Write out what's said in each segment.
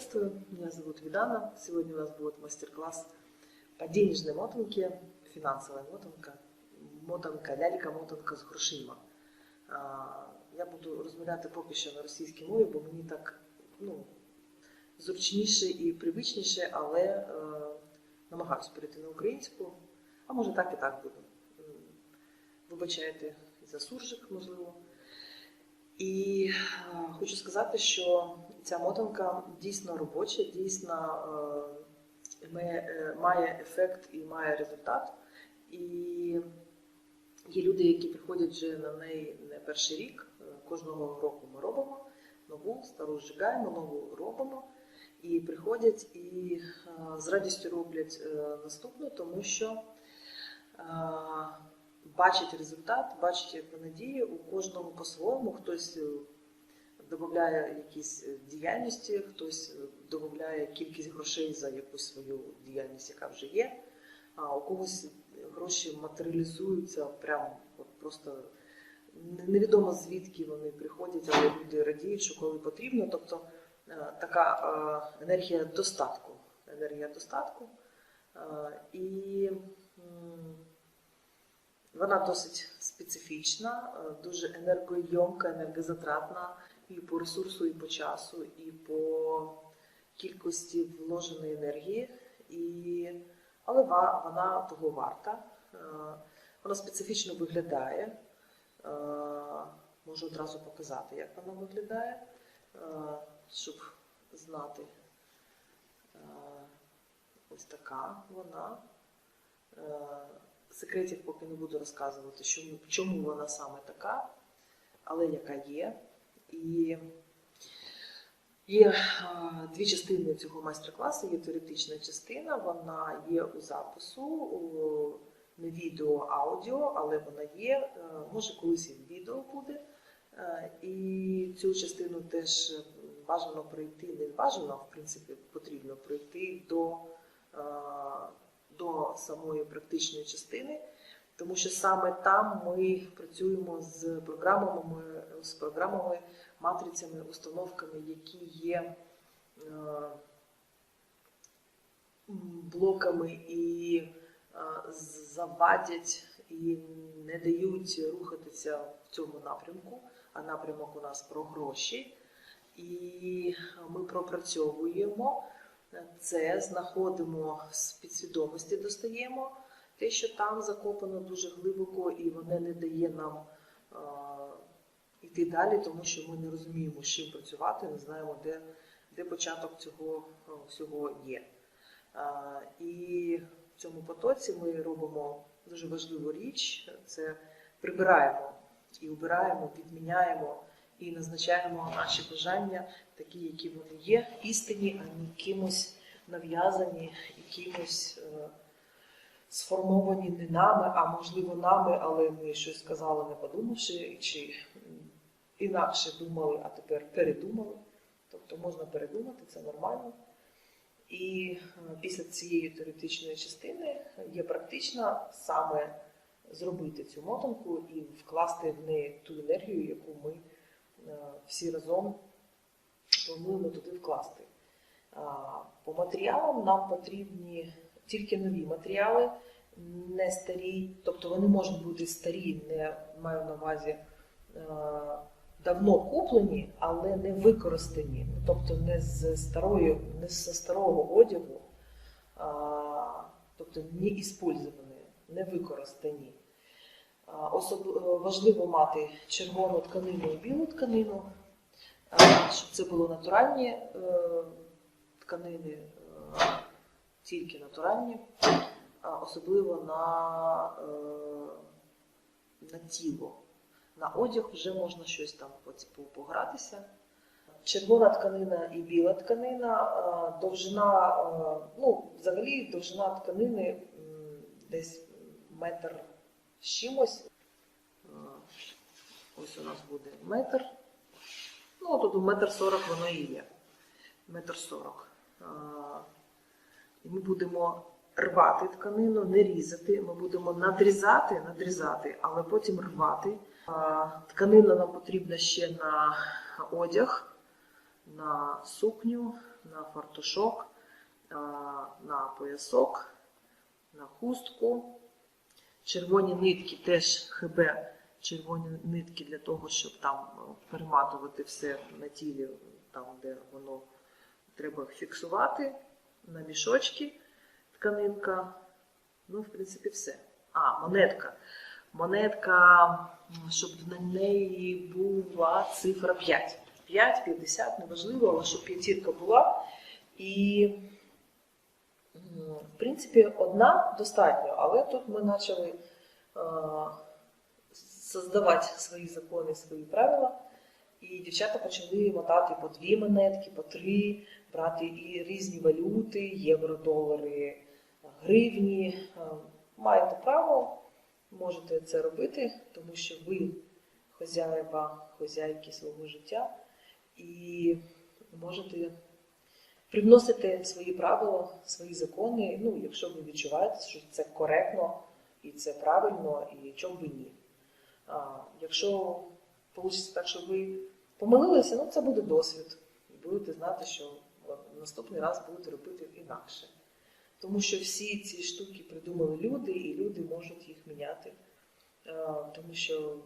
Приветствую, меня зовут Видана. Сегодня у нас будет мастер-класс по денежной мотанке, финансовая мотанка, мотанка, лялька, мотанка з грошима. Я буду розмовляти поки що на російській мові, бо мені так ну, зручніше і привичніше, але е, намагаюсь перейти на українську, а може так і так буде. Вибачайте за суржик, можливо. І е, хочу сказати, що ця мотанка дійсно робоча, дійсно е, має, е, має ефект і має результат. І є люди, які приходять вже на неї не перший рік. Е, Кожного року ми робимо нову, стару зжигаємо, нову робимо. І приходять і з радістю роблять наступну, тому що бачать результат, бачать, діє у кожному по-своєму. Хтось додає якісь е, діяльності, хтось е, додає кількість грошей за якусь свою діяльність, яка вже є. А у когось гроші матеріалізуються прям от просто невідомо звідки вони приходять, але люди радіють, що коли потрібно. Тобто е, така енергія достатку. Енергія достатку. І вона досить специфічна, дуже енергойомка, енергозатратна і по ресурсу, і по часу, і по кількості вложеної енергії. І... Але вона того варта. Е, Вона специфічно виглядає. Е, Можу одразу показати, як вона виглядає, е, щоб знати. Ось така вона. Секретів поки не буду розказувати, чому вона саме така, але яка є. І є дві частини цього майстер-класу. Є теоретична частина, вона є у запису, не відео, аудіо, але вона є. е, Може, колись і відео буде. Е, І цю частину теж бажано пройти, не бажано, в принципі, потрібно пройти до, е, до самої практичної частини, тому що саме там ми працюємо з програмами, з програмами, матрицями, установками, які є е, блоками і е, завадять і не дають рухатися в цьому напрямку. А напрямок у нас про гроші. І ми пропрацьовуємо це, знаходимо з підсвідомості, достаємо те, що там закопано дуже глибоко, і воно не дає нам йти далі, тому що ми не розуміємо, з чим працювати, не знаємо, де, де початок цього всього є. Е, і в цьому потоці ми робимо дуже важливу річ: це прибираємо і обираємо, відміняємо і назначаємо наші бажання, такі, які вони є, істинні, а не кимось нав'язані, якимось сформовані не нами, а можливо нами, але ми щось сказали, не подумавши, чи інакше думали, а тепер передумали. Тобто можна передумати, це нормально. І е, після цієї теоретичної частини є практична саме зробити цю мотанку і вкласти в неї ту енергію, яку ми е, всі разом плануємо туди вкласти. По матеріалам нам потрібні тільки нові матеріали, не старі, тобто вони можуть бути старі, не маю на увазі е, давно куплені, але не використані. Тобто не з старої, не з старого одягу, тобто не іспользовані, не використані. А, Особ... е, Важливо мати червону тканину і білу тканину, щоб це були натуральні е, тканини, е, тільки натуральні, особливо на, е, на тіло. На одяг вже можна щось там погратися. Червона тканина і біла тканина, е, довжина, е, ну, взагалі довжина тканини десь метр з чимось. Ось у нас буде метр. Ну, тут метр сорок воно і є. Метр сорок. І ми будемо рвати тканину, не різати. Ми будемо надрізати, надрізати, але потім рвати. Тканина нам потрібна ще на одяг, на сукню, на фартушок, на поясок, на хустку. Червоні нитки теж ХБ, червоні нитки для того, щоб там перематувати все на тілі, там, де воно треба фіксувати, на мішочки, тканинка. Ну, в принципі, все. А, монетка. Монетка, щоб на неї була цифра 5. 5, 50, неважливо, але щоб п'ятірка була. І, в принципі, одна достатньо, але тут ми почали е, создавати свої закони, свої правила. І дівчата почали мотати по дві монетки, по три, брати і різні валюти, євро, долари, гривні. Е, Маєте право, можете це робити, тому що ви хозяєва, хозяйки свого життя, і можете привносити свої правила, свої закони, ну, якщо ви відчуваєте, що це коректно і це правильно, і чому би ні. А, якщо вийде так, що ви помилилися, ну це буде досвід. І будете знати, що наступний раз будете робити інакше. Тому що всі ці штуки придумали люди, і люди можуть їх міняти. Е, Тому що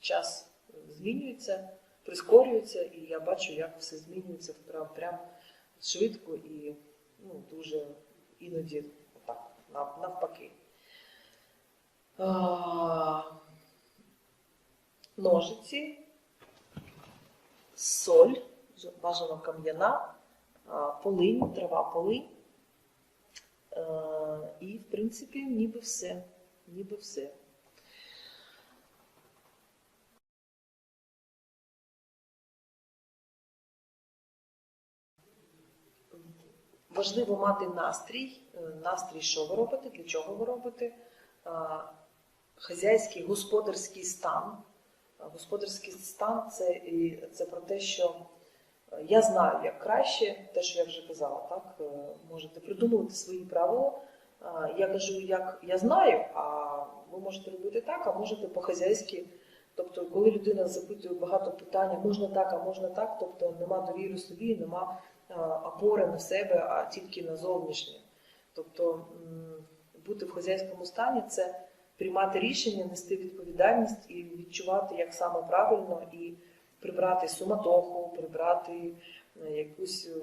час змінюється, прискорюється, і я бачу, як все змінюється прям, прям швидко і ну, дуже іноді нав- навпаки. Ножиці, соль, бажано кам'яна, полинь, трава полинь. Е, І, в принципі, ніби все. Ніби все. Важливо мати настрій, е, настрій, що ви робите, для чого ви робите, Е, хазяйський господарський стан. Господарський стан це, це про те, що я знаю, як краще, те, що я вже казала, так е, можете придумувати свої правила. Е, Я кажу, як я знаю, а ви можете робити так, а можете по-хазяйськи. Тобто, коли людина запитує багато питань, можна так, а можна так, тобто нема довіри собі, нема е, опори на себе, а тільки на зовнішнє. Тобто бути в хазяйському стані це приймати рішення, нести відповідальність і відчувати, як саме правильно, і прибрати суматоху, прибрати е, якусь е,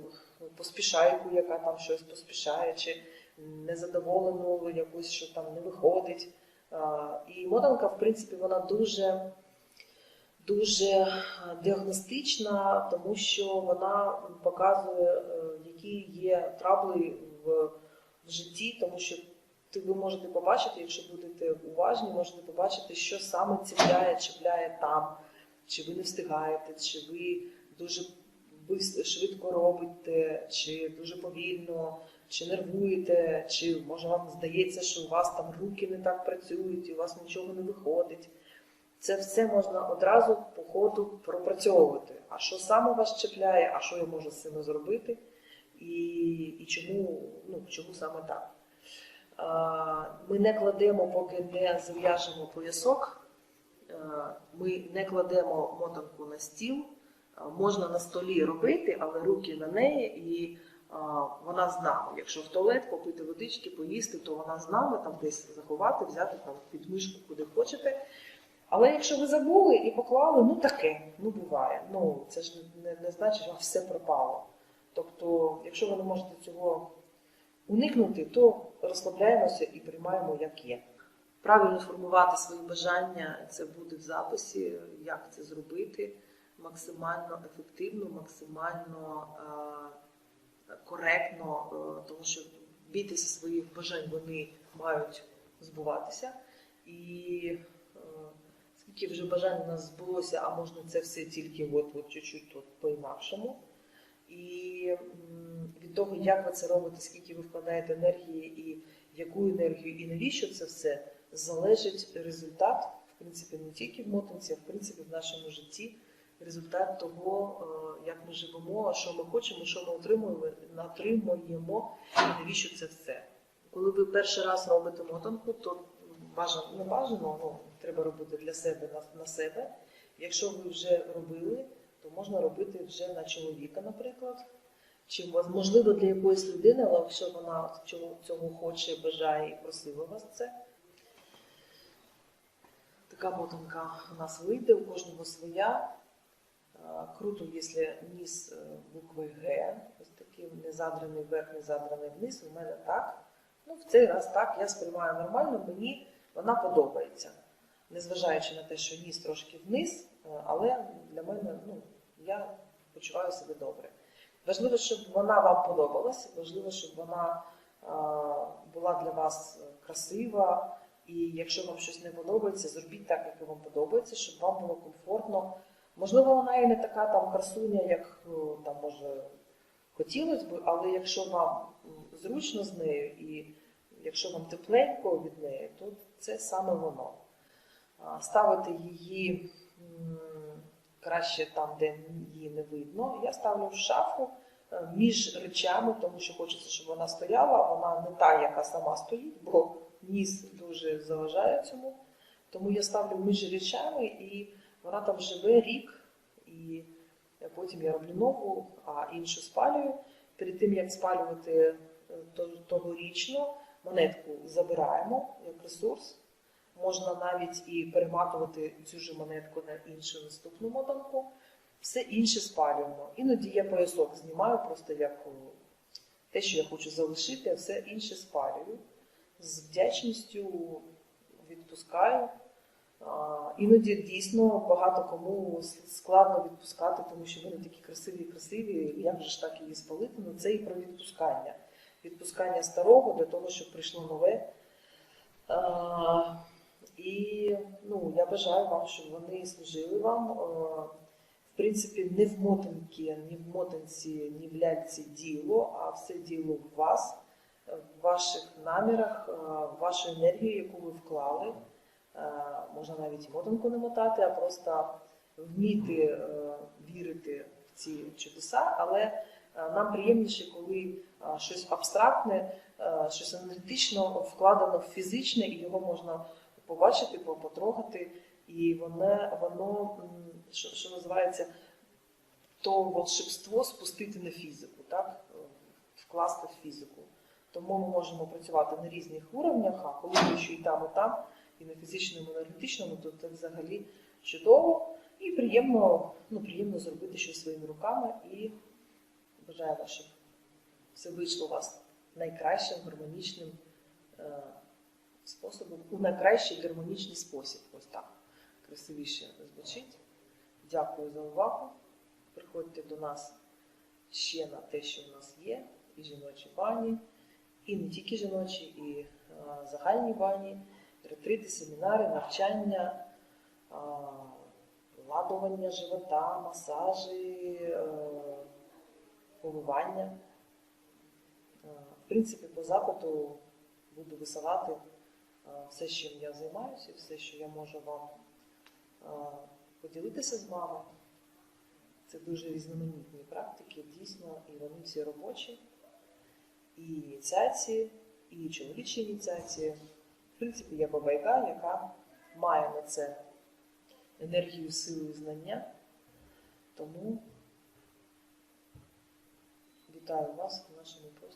поспішайку, яка там щось поспішає, чи незадоволену якусь, що там не виходить. І мотанка, в принципі, вона дуже, дуже діагностична, тому що вона показує, е, які є трабли в, в житті, тому що ти ви можете побачити, якщо будете уважні, можете побачити, що саме ціпляє, чіпляє там, чи ви не встигаєте, чи ви дуже швидко робите, чи дуже повільно, чи нервуєте, чи може вам здається, що у вас там руки не так працюють, і у вас нічого не виходить. Це все можна одразу по ходу пропрацьовувати. А що саме вас чіпляє, а що я можу з цим зробити, і, і чому, ну, чому саме так. Ми не кладемо, поки не зав'яжемо поясок. Е, Ми не кладемо мотанку на стіл. Е, Можна на столі робити, але руки на неї, і вона з нами. Якщо в туалет попити водички, поїсти, то вона з нами там десь заховати, взяти там під куди хочете. Але якщо ви забули і поклали, ну таке, ну буває. Ну це ж не, не значить, що все пропало. Тобто, якщо ви не можете цього уникнути, то розслабляємося і приймаємо, як є. Правильно сформувати свої бажання, це буде в записі, як це зробити максимально ефективно, максимально е, коректно, е, тому що бійтеся своїх бажань, вони мають збуватися. І е, скільки вже бажань у нас збулося, а можна це все тільки от, от чуть-чуть от. І від того, як ви це робите, скільки ви вкладаєте енергії, і яку енергію, і навіщо це все, залежить результат, в принципі, не тільки в мотанці, а в принципі в нашому житті. Результат того, е, як ми живемо, що ми хочемо, що ми отримуємо, отримуємо, і навіщо це все. Коли ви перший раз робите мотанку, то бажано, не бажано, ну, треба робити для себе на, на себе. Якщо ви вже робили, то можна робити вже на чоловіка, наприклад. Чи можливо для якоїсь людини, але якщо вона цього хоче, бажає і просила вас це. Така мотанка у нас вийде, у кожного своя. Круто, якщо ніс е, букви Г, ось такий не задраний вверх, не задраний вниз, у мене так. Ну, в цей раз так, я сприймаю нормально, мені вона подобається. Незважаючи на те, що ніс трошки вниз, е, але для мене ну, я почуваю себе добре. Важливо, щоб вона вам подобалась, важливо, щоб вона була для вас красива. І якщо вам щось не подобається, зробіть так, як вам подобається, щоб вам було комфортно. Можливо, вона і не така там красуня, як ну, там може хотілося б, але якщо вам зручно з нею і якщо вам тепленько від неї, то це саме воно. Ставити її краще там, де її не видно. Я ставлю в шафу е, між речами, тому що хочеться, щоб вона стояла. Вона не та, яка сама стоїть, бо ніс дуже заважає цьому. Тому я ставлю між речами, і вона там живе рік, і потім я роблю нову, а іншу спалюю. Перед тим як спалювати е, тогорічну, монетку забираємо як ресурс. Можна навіть і перематувати цю ж монетку на іншу наступну мотанку. Все інше спалюємо. Іноді я поясок знімаю, просто як те, що я хочу залишити, а все інше спалюю. З вдячністю відпускаю. Іноді дійсно багато кому складно відпускати, тому що вони такі красиві і красиві, як же ж так її спалити? Ну це і про відпускання. Відпускання старого для того, щоб прийшло нове. І ну, я бажаю вам, щоб вони служили вам. В принципі, не в мотанці, ні в мотанці, ні в ляльці діло, а все діло в вас, в ваших намірах, е, в вашу енергію, яку ви вклали. Е, Можна навіть мотанку не мотати, а просто вміти е, вірити в ці чудеса. Але нам приємніше, коли щось абстрактне, щось енергетично вкладено в фізичне, і його можна побачити, по- потрогати, і воно, воно що, що називається, то волшебство спустити на фізику, так? вкласти в фізику. Тому ми можемо працювати на різних уровнях, а коли ви ще і там, і там, і на фізичному, і на енергетичному, то це взагалі чудово і приємно, ну, приємно зробити щось своїми руками. І бажаю вам, щоб все вийшло у вас найкращим, гармонічним е, способом, у найкращий гармонічний спосіб. Ось так красивіше звучить. Дякую за увагу. Приходьте до нас ще на те, що в нас є, і жіночі бані, і не тільки жіночі, і е, загальні бані, ретрити, семінари, навчання, е, ладування живота, масажі, е, помивання. Е, В принципі, по запиту буду висилати все, чим я займаюся, все, що я можу вам поділитися з вами. Це дуже різноманітні практики, дійсно, і вони всі робочі. І ініціації, і чоловічі ініціації. В принципі, я бабайка, яка має на це енергію, силу і знання. Тому вітаю вас в нашому. Дякую.